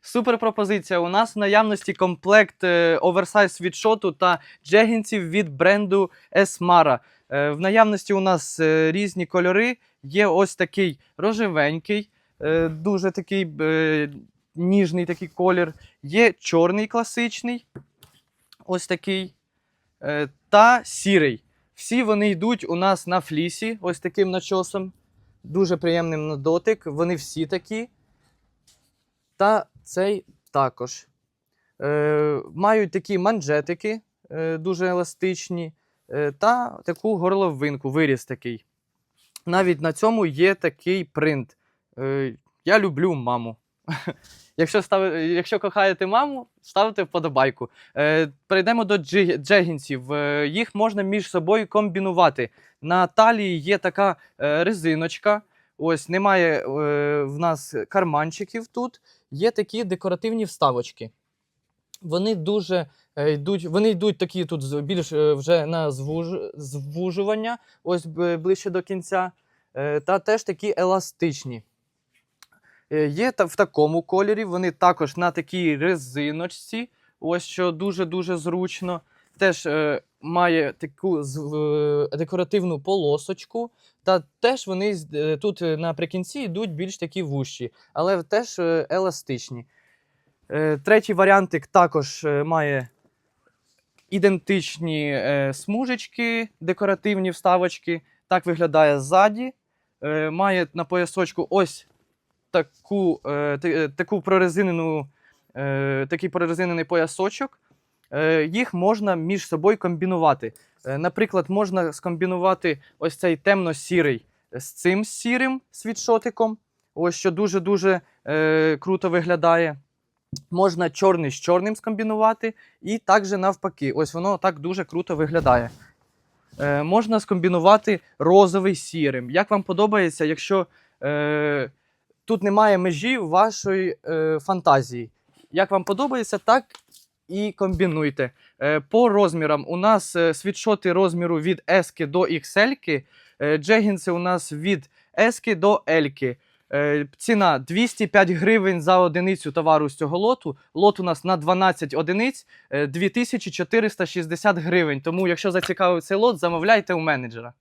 Супер пропозиція. У нас в наявності комплект е, оверсайз світшоту та джегінсів від бренду Esmara. Е, В наявності у нас е, різні кольори. Є ось такий рожевенький, дуже такий ніжний такий колір. Є чорний класичний, ось такий, та сірий. Всі вони йдуть у нас на флісі, ось таким начосом. Дуже приємним на дотик. Вони всі такі. Та цей також. Е, мають такі манжетики, е, дуже еластичні, е, та таку горловинку, виріз такий. Навіть на цьому є такий принт. Е, я люблю маму. Якщо, стави, якщо кохаєте маму, ставте вподобайку. Е, перейдемо до джи- джегінсів. Е, їх можна між собою комбінувати. На талії є така е, резиночка. Ось немає е, в нас карманчиків тут. Є такі декоративні вставочки. Вони дуже е, йдуть, вони йдуть такі тут більш е, вже на звуж, звужування, ось ближче до кінця. Е, та теж такі еластичні. Е, Є та в такому кольорі, вони також на такій резиночці, ось що дуже-дуже зручно. Теж е, має таку з- е, декоративну полосочку. Та теж вони е, тут е, наприкінці йдуть більш такі вущі, але теж е, еластичні. Е, Третій варіантик також е, має ідентичні е, смужечки, декоративні вставочки. Так виглядає ззаді. Е, Має на поясочку ось таку, е, е, таку прорезинену, е, такий прорезинений поясочок. Е, Їх можна між собою комбінувати. Е, Наприклад, можна скомбінувати ось цей темно-сірий з цим сірим світшотиком. Ось що дуже-дуже е, круто виглядає. Можна чорний з чорним скомбінувати, і також навпаки. Ось воно так дуже круто виглядає. Е, можна скомбінувати розовий сірим. Як вам подобається, якщо е, тут немає межі вашої е, фантазії? Як вам подобається, так і комбінуйте. Е, по розмірам у нас е, світшоти розміру від S до XL, е, джегінси у нас від S до L. Ціна 205 гривень за одиницю товару з цього лоту. Лот у нас на 12 одиниць е, 2460 гривень. Тому, якщо зацікавив цей лот, замовляйте у менеджера.